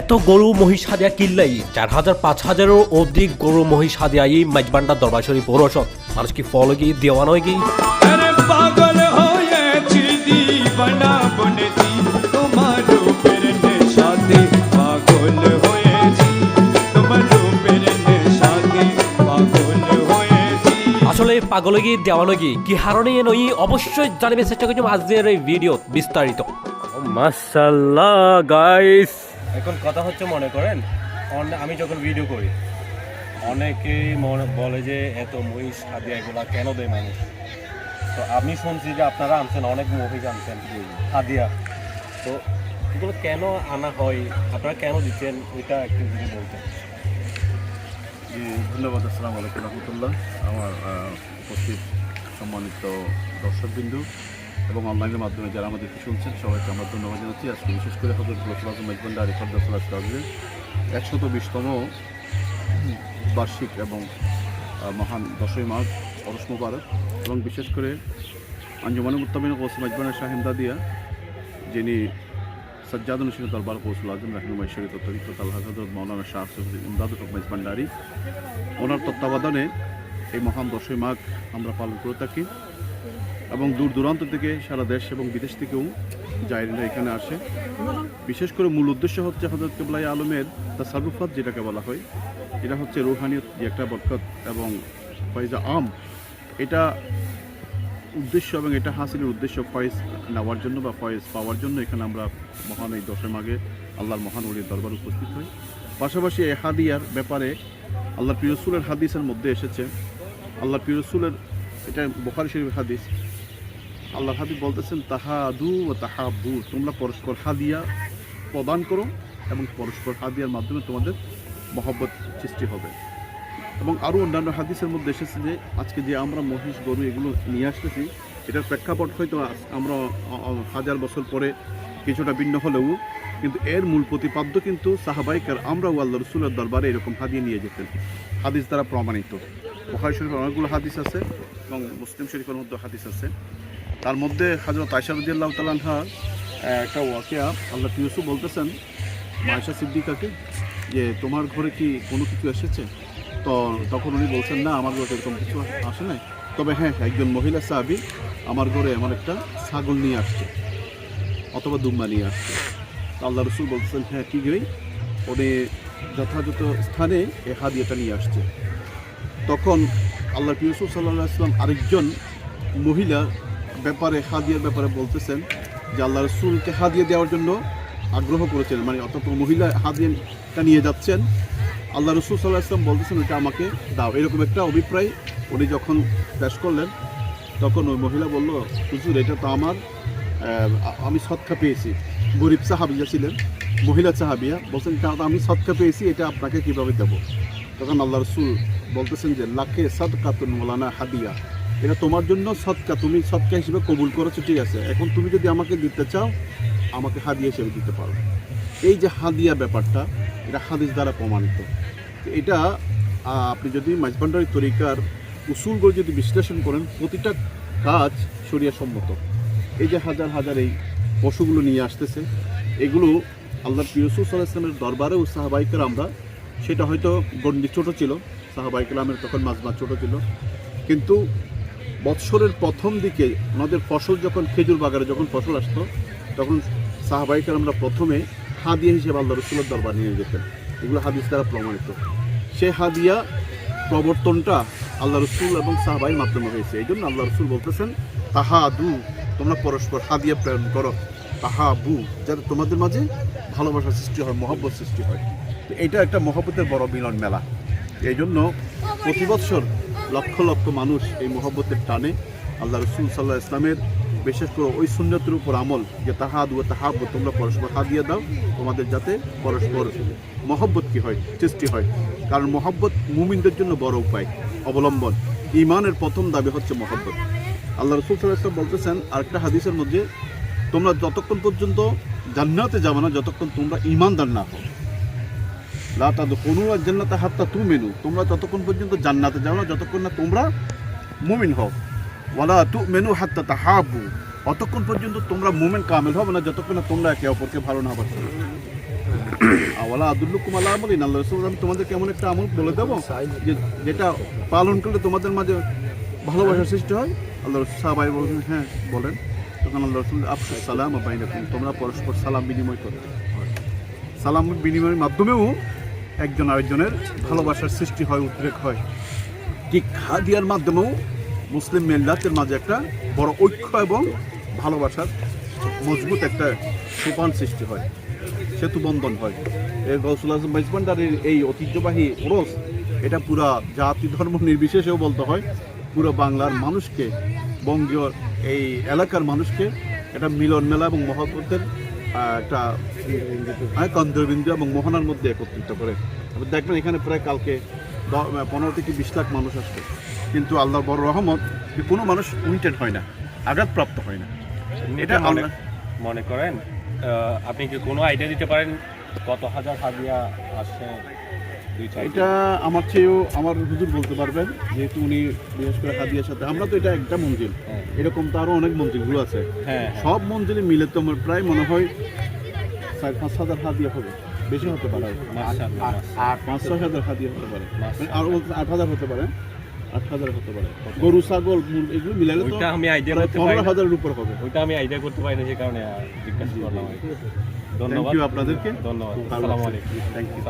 এত গরু মহিষ হাদিয়া কিনলেই চার হাজার পাঁচ হাজারেরও অধিক গরু মহিষ হাদিয়াই মাইজবান্ডার দরবার শরীফ পৌরসদ মানুষ কি ফল গিয়ে দেওয়ান গিয়ে আরে পাগল হয়েছি দিবানা বনেছি তোমার রূপের নেশাতে পাগল হয়েছি তোমার রূপের নেশাতে পাগল হয়েছি। আসলে পাগলে গিয়ে দেওয়ানো গিয়ে কি? হারণে নই অবশ্যই জানিবে চেষ্টা করছি আজকের এই ভিডিও বিস্তারিত। মাসাল্লাহ গাইস এখন কথা হচ্ছে মনে করেন আমি যখন ভিডিও করি অনেকেই মনে বলে যে, এত মহিষ হাদিয়া এগুলা কেন দেয় মানুষ? তো আমি শুনছি যে আপনারা আনছেন, অনেক মহিষ আনছেন, হাদিয়া। তো এগুলো কেন আনা হয়? আপনারা কেন দিচ্ছেন? এটা একটু যদি বলতেন। জি, ধন্যবাদ, আসসালামু আলাইকুম রহমতুল্লাহ। আমার উপস্থিত সম্মানিত দর্শকবিন্দু। এবং অনলাইনের মাধ্যমে যারা আমাদেরকে শুনছেন, সবাইকে আমরা ধন্যবাদ জানাচ্ছি। আজকে বিশেষ করে হজরত গোসল আজম মেজবান্ডা আরিফার দসলাস কাজে একশত বিশতম বার্ষিক এবং মহান দশই মাঘ অরস মুবারক এবং বিশেষ করে আঞ্জুমান মুত্তামিন গোস মেজবানের শাহিন্দা দিয়া যিনি সজ্জাদুল হোসেন দরবার কৌশল আজম রাহিনুমাই শরীফ তরিক আল্লাহ হজরত মৌলানা শাহ সফিজ ইমদাদুল হক মেজবান্ডারি ওনার তত্ত্বাবধানে এই মহান দশই মাঘ আমরা পালন করে থাকি। এবং দূর দূরান্ত থেকে সারা দেশ এবং বিদেশ থেকেও জায়রিরা এখানে আসে। বিশেষ করে মূল উদ্দেশ্য হচ্ছে হজরত কেবলাই আলমের তাসারুফাত যেটাকে বলা হয়, এটা হচ্ছে রুহানিয়ত যে একটা বরকত এবং ফয়জা আম। এটা উদ্দেশ্য এবং এটা হাসিলের উদ্দেশ্য ফয়েজ নেওয়ার জন্য বা ফয়েজ পাওয়ার জন্য এখানে আমরা মহান এই দশে মাঘে আল্লাহর মহান ওলির দরবার উপস্থিত হই। পাশাপাশি এই হাদিয়ার ব্যাপারে আল্লাহর পিরসুলের হাদিসের মধ্যে এসেছে। আল্লাহর পিরসুলের এটা বোখারি শরীফের হাদিস আল্লাহর হাদিস বলতেছেন, তাহাদু ও তাহাবু তোমরা পরস্পর হাদিয়া প্রদান করো এবং পরস্পর হাদিয়ার মাধ্যমে তোমাদের মহব্বত সৃষ্টি হবে। এবং আরও অন্যান্য হাদিসের মধ্যে এসেছে যে, আজকে যে আমরা মহিষ, গরু এগুলো নিয়ে আসতেছি, এটার প্রেক্ষাপট হয়তো আমরা হাজার বছর পরে কিছুটা ভিন্ন হলেও, কিন্তু এর মূল প্রতিপাদ্য কিন্তু সাহাবাইকার আমরাও আল্লাহ রসুলের দরবারে এরকম হাদিয়ে নিয়ে যেতেন। হাদিস দ্বারা প্রমাণিত। বুখারি শরীফের অনেকগুলো হাদিস আছে এবং মুসলিম শরীফের মধ্যে হাদিস আছে। তার মধ্যে হাজরত আয়সা রদিয়াল্লাহ তালানহার একটা ওয়াকিয়া আল্লাহ পিউসু বলতেছেন মায়সা সিদ্দিকাকে যে তোমার ঘরে কি কোনো কিছু এসেছে? তো তখন উনি বলছেন, না, আমার ঘরে এরকম কিছু আসে নাই। তবে হ্যাঁ একজন মহিলা সাহাবি আমার ঘরে এমন একটা ছাগল নিয়ে আসছে, অথবা দুম্বা নিয়ে আসছে। তো আল্লাহ রসুল বলছেন হ্যাঁ কি গই উনি যথাযথ স্থানে এ হাদিয়াটা নিয়ে আসছে। তখন আল্লাহ ইউসুফ সাল্লাহ আসলাম আরেকজন মহিলা ব্যাপারে, হাদিয়ার ব্যাপারে বলতেছেন যে আল্লাহ রসুলকে হাদিয়া দেওয়ার জন্য আগ্রহ করেছেন। মানে অত মহিলা হাদিয়াটা নিয়ে যাচ্ছেন আল্লাহ রসুল সাল্লাহ আসলাম বলতেছেন এটা আমাকে দাও। এরকম একটা অভিপ্রায় উনি যখন পেশ করলেন, তখন ওই মহিলা বলল, হুজুর, এটা তো আমার আমি সৎকা পেয়েছি। গরিব সাহাবিয়া ছিলেন, মহিলা সাহাবিয়া বলছেন, "এটা আমি সৎকা পেয়েছি, এটা আপনাকে কীভাবে দেবো? তখন আল্লাহ রসুল বলতেছেন যে লাখে সদকাতুন মৌলানা হাদিয়া। এটা তোমার জন্য সৎকা, তুমি সৎকা হিসেবে কবুল করেছ, ঠিক আছে। এখন তুমি যদি আমাকে দিতে চাও, আমাকে হাদিয়া হিসেবে দিতে পারো। এই যে হাদিয়া ব্যাপারটা, এটা হাদিস দ্বারা প্রমাণিত। এটা আপনি যদি মাঝবান্ডারি তরিকার উসুলগুলো যদি বিশ্লেষণ করেন, প্রতিটা কাজ সম্মত এই যে হাজার হাজার এই পশুগুলো নিয়ে আসতেছে, এগুলো আল্লাহর পিরসুল সাল্লাহ ইসলামের দরবারেও সাহাবাইকার আমরা সেটা হয়তো গন্ডি ছোটো ছিল, সাহাবাই কালামের তখন মাজমা ছোটো ছিল। কিন্তু বৎসরের প্রথম দিকে ওনাদের ফসল যখন খেজুর বাগানে যখন ফসল আসতো, তখন সাহাবাইকার আমরা প্রথমে হাদিয়া হিসেবে আল্লাহ রসুলের দরবার নিয়ে যেতেন। এগুলো হাদিস দ্বারা প্রমাণিত। সে হাদিয়া প্রবর্তনটা আল্লাহ রসুল এবং সাহাবাইয়ের মাধ্যমে হয়েছে। এই জন্য আল্লাহ রসুল বলতেছেন তাহা দু তোমরা পরস্পর হাদিয়া প্রেরণ করো। তাহা বু যাতে তোমাদের মাঝে ভালোবাসার সৃষ্টি হয়, মহব্বত সৃষ্টি হয়। এটা একটা মহব্বতের বড় মিলন মেলা এই জন্য প্রতি বৎসর লক্ষ লক্ষ মানুষ এই মহব্বতের টানে আল্লাহ রসুল সাল্লাহ ইসলামের বিশেষ করে ওই সুন্নতের উপর আমল, যে তাহাদ ও তাহাব তোমরা পরস্পর হাদিয়ে দাও, তোমাদের যাতে পরস্পর মহব্বত কি হয়, সৃষ্টি হয়। কারণ মহব্বত মুমিনদের জন্য বড় উপায়, অবলম্বন। ইমানের প্রথম দাবি হচ্ছে মহব্বত। আল্লাহ রসুল সাল্লাহ ইসলাম বলতেছেন আরেকটা হাদিসের মধ্যে, তোমরা যতক্ষণ পর্যন্ত জান্নাতে যাবে না, যতক্ষণ তোমরা ইমানদার না হও। লাতা কোনো জান্নাতে হাত্তা তু মেনু তোমরা ততক্ষণ পর্যন্ত জান্নাতে যাও না, যতক্ষণ না তোমরা মুমিন হও। ওয়ালা তু মেনু হাত্তা তাহাবু অতক্ষণ পর্যন্ত তোমরা মুমেন কামেল হবে না, যতক্ষণ না তোমরা একে অপরকে ভালো না বাসো। আওয়ালা আদুল্লুকুম আল্লাহ আমলিন। আল্লাহ রসুল আমি তোমাদের কেমন একটা আমল বলে দেবো যে যেটা পালন করলে তোমাদের মাঝে ভালোবাসার সৃষ্টি হয়। আল্লাহ রসুল সাহাবাই বলছেন হ্যাঁ বলেন। তখন আল্লাহ রসুল আফসুস সালাম আবাইনাকুম তোমরা পরস্পর সালাম বিনিময় করো। সালাম বিনিময়ের মাধ্যমেও একজন আরেকজনের ভালোবাসার সৃষ্টি হয়, উদ্রেক হয়। ঠিক হাদিয়ার মাধ্যমেও মুসলিম মেল্লাতের মাঝে একটা বড় ঐক্য এবং ভালোবাসার মজবুত একটা সোপান সৃষ্টি হয়, সেতু বন্ধন হয়। এই গৌসুল আজম বাইজবান্ডারের এই ঐতিহ্যবাহী ওরস, এটা পুরা জাতি ধর্ম নির্বিশেষেও বলতে হয়, পুরো বাংলার মানুষকে, বঙ্গীয় এই এলাকার মানুষকে একটা মিলন মেলা এবং মহব্বতের একটা কেন্দ্রবিন্দু এবং মোহনার মধ্যে একত্রিত করে। আপনি দেখবেন এখানে প্রায় কালকে পনেরো থেকে বিশ লাখ মানুষ আসবে। কিন্তু আল্লাহর বড় রহমত যে কোনো মানুষ উইন্টেড হয় না আঘাতপ্রাপ্ত হয় না। এটা মনে করেন আপনি কি কোনো আইডিয়া দিতে পারেন? কত হাজার হাজিয়া আসছে? এটা আমার চেয়েও আমার হুজুর বলতে পারবেন যেহেতু উনি বিশেষ করে হাদিয়ার সাথে আমরা তো এটা একটা মঞ্জিল। হ্যাঁ। এরকম তো আরও অনেক মঞ্জিলগুলো আছে। হ্যাঁ সব মঞ্জিলে মিলে তো আমার প্রায় মনে হয় চার পাঁচ হাজার হাদিয়া হবে। বেশি হতে পারে। আট পাঁচ ছয় হাজার হাদিয়া হতে পারে। আরও বলতে আট হাজার হতে পারে। আট হাজার হতে পারে। গরু ছাগল মুর- এগুলো মিলালে তো ওইটা আমি আইডিয়া করতে পারি পনেরো। হাজারের উপর হবে। ওইটা আমি আইডিয়া করতে পারি না যে কারণে জিজ্ঞাসা করলাম আর ধন্যবাদ। আপনাদেরকে। ধন্যবাদ। আসসালামু আলাইকুম। Thank you